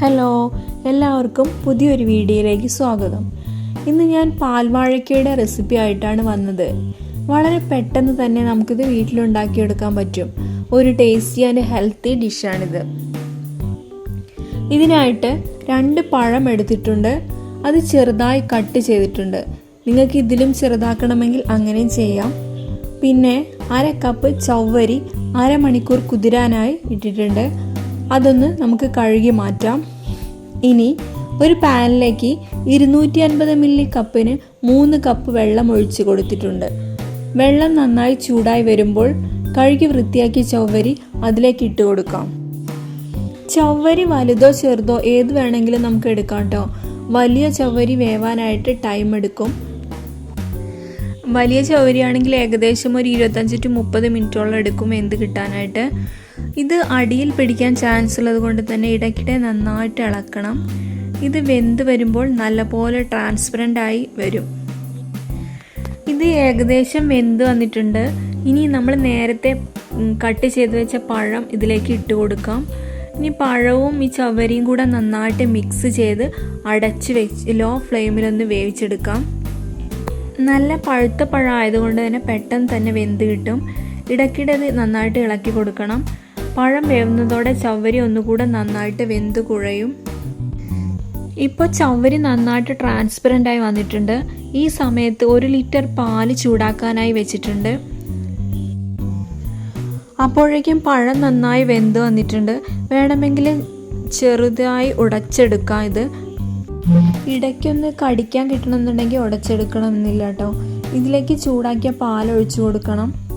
Hello എല്ലാവർക്കും പുതിയൊരു വീഡിയോയിലേക്ക് സ്വാഗതം. ഇന്ന് ഞാൻ പാൽവാഴയ്ക്കയുടെ റെസിപ്പി ആയിട്ടാണ് വന്നത്. വളരെ പെട്ടെന്ന് തന്നെ നമുക്കിത് വീട്ടിലുണ്ടാക്കിയെടുക്കാൻ പറ്റും. ഒരു ടേസ്റ്റി ആൻഡ് ഹെൽത്തി ഡിഷാണിത്. ഇതിനായിട്ട് രണ്ട് പഴം എടുത്തിട്ടുണ്ട്. അത് ചെറുതായി കട്ട് ചെയ്തിട്ടുണ്ട്. നിങ്ങൾക്ക് ഇതിലും ചെറുതാക്കണമെങ്കിൽ അങ്ങനെയും ചെയ്യാം. പിന്നെ അര കപ്പ് ചവ്വരി അരമണിക്കൂർ കുതിരാനായി ഇട്ടിട്ടുണ്ട്. അതൊന്ന് നമുക്ക് കഴുകി മാറ്റാം. ഇനി ഒരു പാനിലേക്ക് ഇരുന്നൂറ്റി അൻപത് മില്ലി കപ്പിന് മൂന്ന് കപ്പ് വെള്ളം ഒഴിച്ച് കൊടുത്തിട്ടുണ്ട്. വെള്ളം നന്നായി ചൂടായി വരുമ്പോൾ കഴുകി വൃത്തിയാക്കിയ ചവ്വരി അതിലേക്ക് ഇട്ട് കൊടുക്കാം. ചവ്വരി വലുതോ ചെറുതോ ഏത് വേണമെങ്കിലും നമുക്ക് എടുക്കാം കേട്ടോ വലിയ ചവ്വരി വേവാനായിട്ട് ടൈം എടുക്കും. വലിയ ചവരിയാണെങ്കിൽ ഏകദേശം ഒരു ഇരുപത്തഞ്ച് ടു മുപ്പത് മിനിറ്റോളം എടുക്കും എന്ത് കിട്ടാനായിട്ട്. ഇത് അടിയിൽ പിടിക്കാൻ ചാൻസ് ഉള്ളത് കൊണ്ട് തന്നെ ഇടയ്ക്കിടെ നന്നായിട്ട് ഇളക്കണം ഇത് വെന്ത് വരുമ്പോൾ നല്ലപോലെ ട്രാൻസ്പെറന്റ് ആയി വരും. ഇത് ഏകദേശം വെന്ത് വന്നിട്ടുണ്ട്. ഇനി നമ്മൾ നേരത്തെ കട്ട് ചെയ്ത് വെച്ച പഴം ഇതിലേക്ക് ഇട്ട് കൊടുക്കാം. ഇനി പഴവും ഈ ചവരിയും കൂടെ നന്നായിട്ട് മിക്സ് ചെയ്ത് അടച്ച് വെച്ച് ലോ ഫ്ലെയിമിലൊന്ന് വേവിച്ചെടുക്കാം. നല്ല പഴുത്ത പഴം ആയതുകൊണ്ട് തന്നെ പെട്ടെന്ന് തന്നെ വെന്ത് കിട്ടും. ഇടയ്ക്കിടെ ഇത് നന്നായിട്ട് ഇളക്കി കൊടുക്കണം. പഴം വേവുന്നതോടെ ചവ്വരി ഒന്നുകൂടെ നന്നായിട്ട് വെന്ത് കുഴയും. ഇപ്പോൾ ചവ്വരി നന്നായിട്ട് ട്രാൻസ്പെറന്റ് ആയി വന്നിട്ടുണ്ട്. ഈ സമയത്ത് ഒരു ലിറ്റർ പാൽ ചൂടാക്കാനായി വെച്ചിട്ടുണ്ട്. അപ്പോഴേക്കും പഴം നന്നായി വെന്ത് വന്നിട്ടുണ്ട്. വേണമെങ്കിൽ ചെറുതായി ഉടച്ചെടുക്കാം ഇത്. ഇടയ്ക്കൊന്ന് കടിക്കാൻ കിട്ടണമെന്നുണ്ടെങ്കിൽ ഉടച്ചെടുക്കണമെന്നില്ല കേട്ടോ. ഇതിലേക്ക് ചൂടാക്കിയ പാൽ ഒഴിച്ചു കൊടുക്കണം.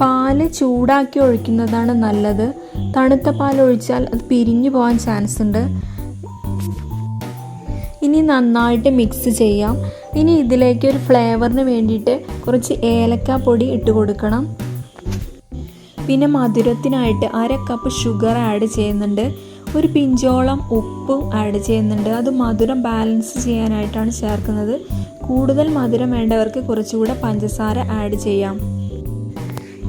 പാൽ ചൂടാക്കി ഒഴിക്കുന്നതാണ് നല്ലത്. തണുത്ത പാൽ ഒഴിച്ചാൽ അത് പിരിഞ്ഞു പോകാൻ ചാൻസ് ഉണ്ട്. ഇനി നന്നായിട്ട് മിക്സ് ചെയ്യാം. ഇനി ഇതിലേക്ക് ഒരു ഫ്ലേവറിന് വേണ്ടിയിട്ട് കുറച്ച് ഏലക്ക പൊടി ഇട്ട് കൊടുക്കണം. പിന്നെ മധുരത്തിനായിട്ട് അര കപ്പ് ഷുഗർ ആഡ് ചെയ്യുന്നുണ്ട്. ഒരു പിഞ്ചോളം ഉപ്പും ആഡ് ചെയ്യുന്നുണ്ട്. അത് മധുരം ബാലൻസ് ചെയ്യാനായിട്ടാണ് ചേർക്കുന്നത്. കൂടുതൽ മധുരം വേണ്ടവർക്ക് കുറച്ചുകൂടെ പഞ്ചസാര ആഡ് ചെയ്യാം.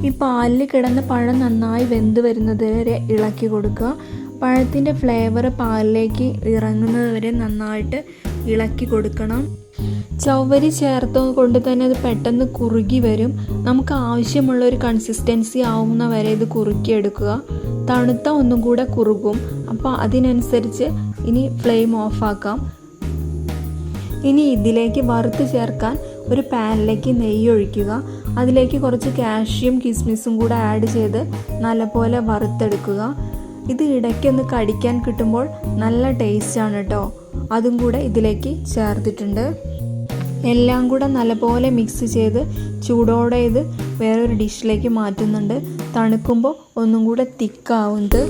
ഈ പാലിൽ കിടന്ന പഴം നന്നായി വെന്ത് വരുന്നത് വരെ ഇളക്കി കൊടുക്കുക. പഴത്തിന്റെ ഫ്ലേവർ പാലിലേക്ക് ഇറങ്ങുന്നത് വരെ നന്നായിട്ട് ഇളക്കി കൊടുക്കണം. ചവ്വരി ചേർത്തത് കൊണ്ട് തന്നെ അത് പെട്ടെന്ന് കുറുകി വരും. നമുക്ക് ആവശ്യമുള്ള ഒരു കൺസിസ്റ്റൻസി ആവുന്ന വരെ ഇത് കുറുക്കിയെടുക്കുക. തണുത്ത ഒന്നും കൂടെ കുറുകും. അപ്പോൾ അതിനനുസരിച്ച് ഇനി ഫ്ലെയിം ഓഫാക്കാം ഇനി ഇതിലേക്ക് വറുത്ത് ചേർക്കാൻ ഒരു പാനിലേക്ക് നെയ്യ് ഒഴിക്കുക. അതിലേക്ക് കുറച്ച് കാഷ്യും കിസ്മിസും കൂടെ ആഡ് ചെയ്ത് നല്ലപോലെ വറുത്തെടുക്കുക. ഇത് ഇടയ്ക്കൊന്ന് കടിക്കാൻ കിട്ടുമ്പോൾ നല്ല ടേസ്റ്റാണ് കേട്ടോ അതും കൂടെ ഇതിലേക്ക് ചേർത്തിട്ടുണ്ട്. എല്ലാം കൂടെ നല്ലപോലെ മിക്സ് ചെയ്ത് ചൂടോടെ ഇത് വേറൊരു ഡിഷിലേക്ക് മാറ്റുന്നുണ്ട്. തണുക്കുമ്പോൾ ഒന്നും കൂടെ തിക്കാവുന്നത്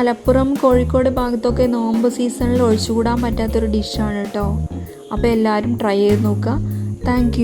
മലപ്പുറം കോഴിക്കോട് ഭാഗത്തൊക്കെ നോമ്പ് സീസണിൽ ഒഴിച്ചുകൂടാൻ പറ്റാത്തൊരു ഡിഷാണ് കേട്ടോ അപ്പോൾ എല്ലാവരും ട്രൈ ചെയ്ത് നോക്കുക. താങ്ക്